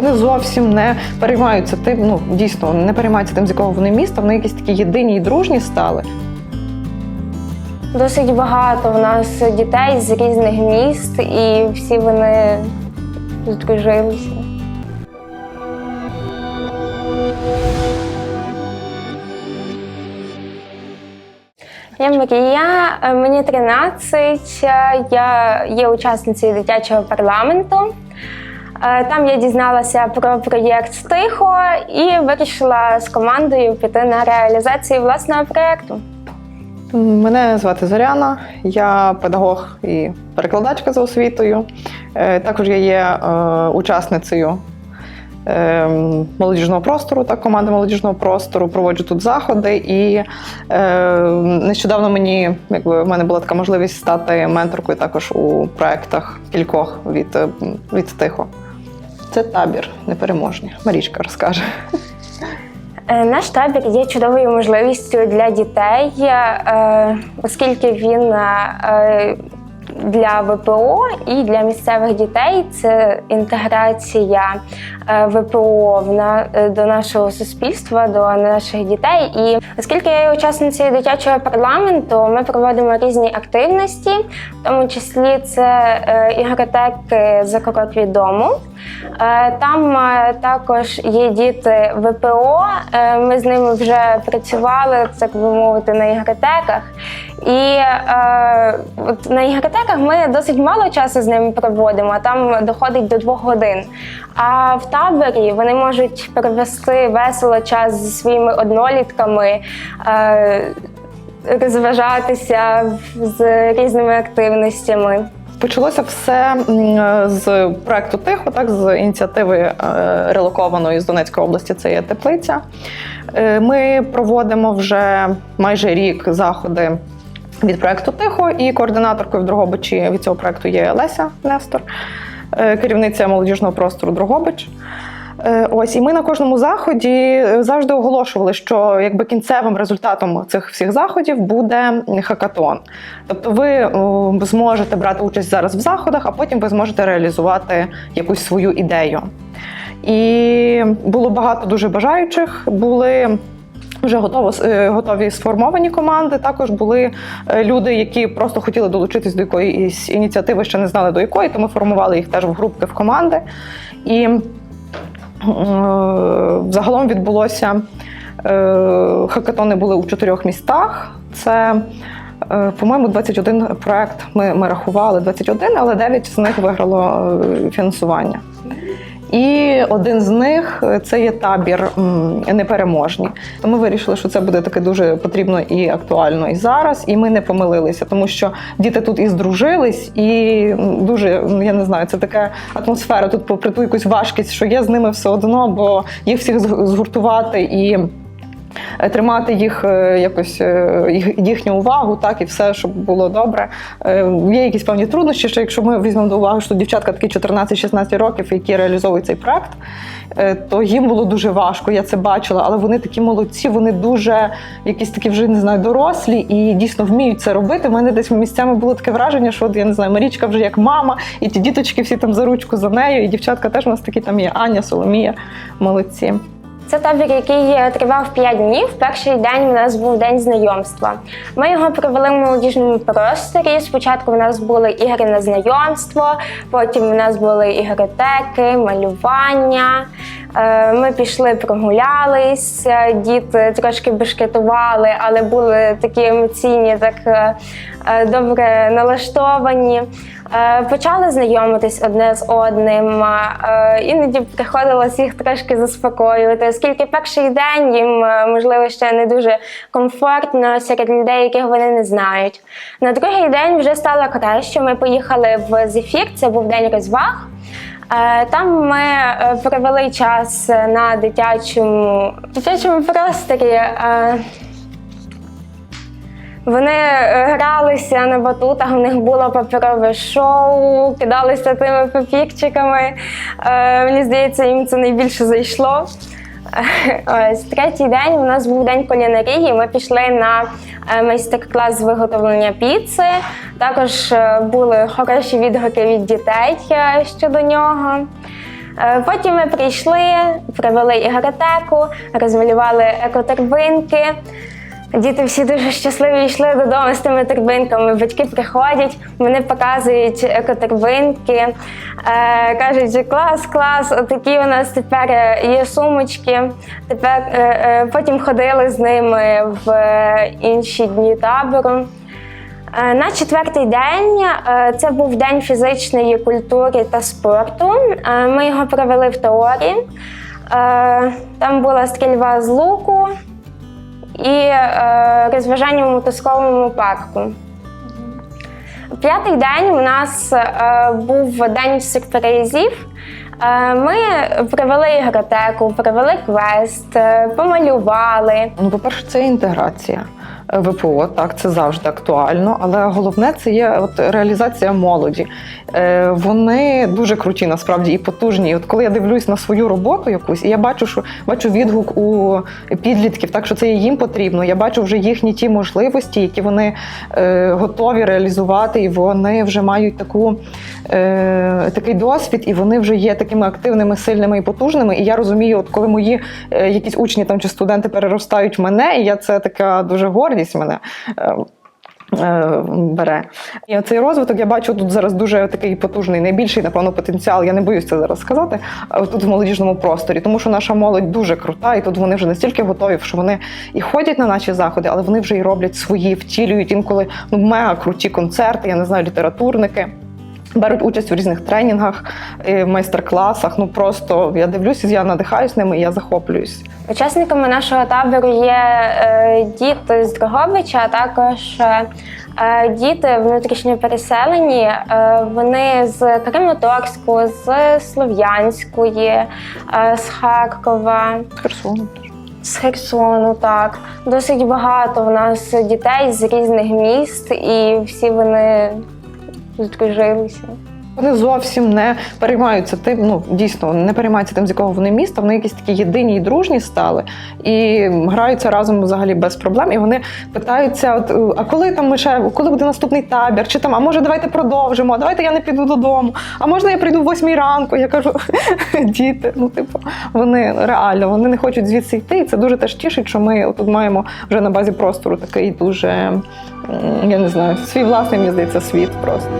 Вони зовсім не переймаються тим, ну дійсно не переймаються тим, з якого вони міста. Вони якісь такі єдині і дружні стали. Досить багато в нас дітей з різних міст, і всі вони здружилися. Я Марія, е, мені 13, е, я є учасницею дитячого парламенту. Е, Там я дізналася про проєкт Тихо і вирішила з командою піти на реалізацію власного проєкту. Мене звати Зоряна, я педагог і перекладачка за освітою. Е, Також я є е, учасницею молодіжного простору, так, команди молодіжного простору. Проводжу тут заходи. І нещодавно мені, якби в мене була така можливість стати менторкою також у проєктах кількох від, від Тихо. Це табір непереможні. Марічка розкаже. Е, Наш табір є чудовою можливістю для дітей, е, оскільки він е, для ВПО і для місцевих дітей це інтеграція е, ВПО в на- е, до нашого суспільства, до наших дітей. І оскільки я є учасницею дитячого парламенту, ми проводимо різні активності, в тому числі це е, ігротеки за крок від дому. Е, Там е, також є діти ВПО. е, Ми з ними вже працювали, так би мовити, на ігротеках. І е, от на ігротеках ми досить мало часу з ними проводимо, там доходить до двох годин. А в таборі вони можуть провести весело час зі своїми однолітками. Е, Розважатися з різними активностями. Почалося все з проекту Тихо, так з ініціативи е, релокованої з Донецької області. Це є теплиця. Е, Ми проводимо вже майже рік заходи від проекту Тихо, і координаторкою в Дрогобичі від цього проекту є Леся Нестор, керівниця молодіжного простору Дрогобич. Е, Ось і ми на кожному заході е, завжди оголошували, що якби кінцевим результатом цих всіх заходів буде хакатон. Тобто, ви зможете брати участь зараз в заходах, а потім ви зможете реалізувати якусь свою ідею. І було багато дуже бажаючих. Були вже готово е, готові сформовані команди. Також були е, люди, які просто хотіли долучитись до якоїсь ініціативи, ще не знали до якої, то ми формували їх теж в групки в команди. І е, загалом відбулося е, хакатони були у чотирьох містах. Це, е, по-моєму, 21 проект ми, ми рахували 21, але 9 з них виграло е, фінансування. І один з них е, це є табір непереможні. То ми вирішили, що це буде таке дуже потрібно і актуально і зараз. І ми не помилилися, тому що діти тут і здружились, і дуже я не знаю, це така атмосфера. Тут попри ту якусь важкість, що є з ними все одно, бо їх всіх згуртувати і. Е, Тримати їх е, якось е, їхню увагу, так і все, щоб було добре. Є якісь певні труднощі, що якщо ми візьмемо до уваги, що дівчатка такі 14-16 років, які реалізовують цей проект, то їм було дуже важко. Я це бачила, але вони такі молодці, вони дуже якісь такі вже не знаю, дорослі і дійсно вміють це робити. У мене десь місцями було таке враження, що от, я не знаю, Марічка вже як мама, і ті діточки всі там за ручку за нею, і дівчатка теж у нас такі там є Аня, Соломія, молодці. Це табір, який тривав 5 днів. Перший день у нас був день знайомства. Ми його провели в молодіжному просторі. Спочатку в нас були ігри на знайомство, потім у нас були ігротеки, малювання. Е, Ми пішли прогулялись, діти трошки бешкетували, але були такі емоційні, так е, е, добре налаштовані. Почали знайомитись одне з одним. Іноді приходилось їх трошки заспокоювати, оскільки перший день їм можливо ще не дуже комфортно серед людей, яких вони не знають. На другий день вже стало краще. Ми поїхали в Зефір, це був день розваг. Е, Там ми е, провели час на дитячому, дитячому просторі. Е, Вони е, гралися на батутах, у них було паперове шоу, кидалися тими папірчиками. Е, Мені здається, їм це найбільше зайшло. Е, Ось третій день у нас був день кулінарії. Ми пішли на е, майстер-клас з виготовлення піци. Також е, були хороші відгуки від дітей е, щодо нього. Е, Потім ми прийшли, провели ігротеку, розмалювали екоторбинки. Діти всі дуже щасливі йшли додому з тими торбинками. Батьки приходять, вони показують екоторбинки, е, кажуть, що клас, клас, отакі у нас тепер е, є сумочки. Тепер е, потім ходили з ними в інші дні табору. На четвертий день це був день фізичної культури та спорту. Ми його провели в теорії. Там була стрільба з луку і е, розважання в мотузковому парку. П'ятий день у нас е, був день сюрпризів. Е, Ми провели ігротеку, провели квест, е, помалювали. Ну, по-перше, це інтеграція. ВПО, так, це завжди актуально, але головне це є от реалізація молоді. Е, вони дуже круті, насправді, і потужні. І от коли я дивлюсь на свою роботу якусь, і я бачу, що бачу відгук у підлітків, так що це їм потрібно. Я бачу вже їхні ті можливості, які вони е, готові реалізувати, і вони вже мають таку, е, такий досвід, і вони вже є такими активними, сильними і потужними. І я розумію, от коли мої е, якісь учні там чи студенти переростають мене, і я це така дуже гордість мене. е, е, Бере і цей розвиток я бачу тут зараз дуже такий потужний, найбільший, напевно, потенціал. Я не боюсь це зараз сказати. Тут в молодіжному просторі, тому що наша молодь дуже крута, і тут вони вже настільки готові, що вони і ходять на наші заходи, але вони вже і роблять свої, втілюють інколи ну мега круті концерти. Я не знаю, літературники. Беруть участь у різних тренінгах, е, майстер-класах. Ну просто я дивлюся, я надихаюсь ними, і я захоплююсь. Учасниками нашого табору є е, діти з Дрогобича, а також е, діти внутрішньо переселені. Вони з Краматорську, з Слов'янської, з Харкова, З Херсоном теж. з Херсону. Так досить багато в нас дітей з різних міст, і всі вони здружилися. Вони зовсім не переймаються тим, ну дійсно не переймаються тим, з якого вони міста. Вони якісь такі єдині і дружні стали і граються разом взагалі без проблем. І вони питаються: от а коли там ми ще коли буде наступний табір? Чи там, а може давайте продовжимо? А давайте я не піду додому. А можна я прийду в восьмій ранку? Я кажу, діти, ну типу, вони реально вони не хочуть звідси йти. І це дуже теж тішить, що ми тут маємо вже на базі простору такий дуже я не знаю, свій власний мені здається світ просто.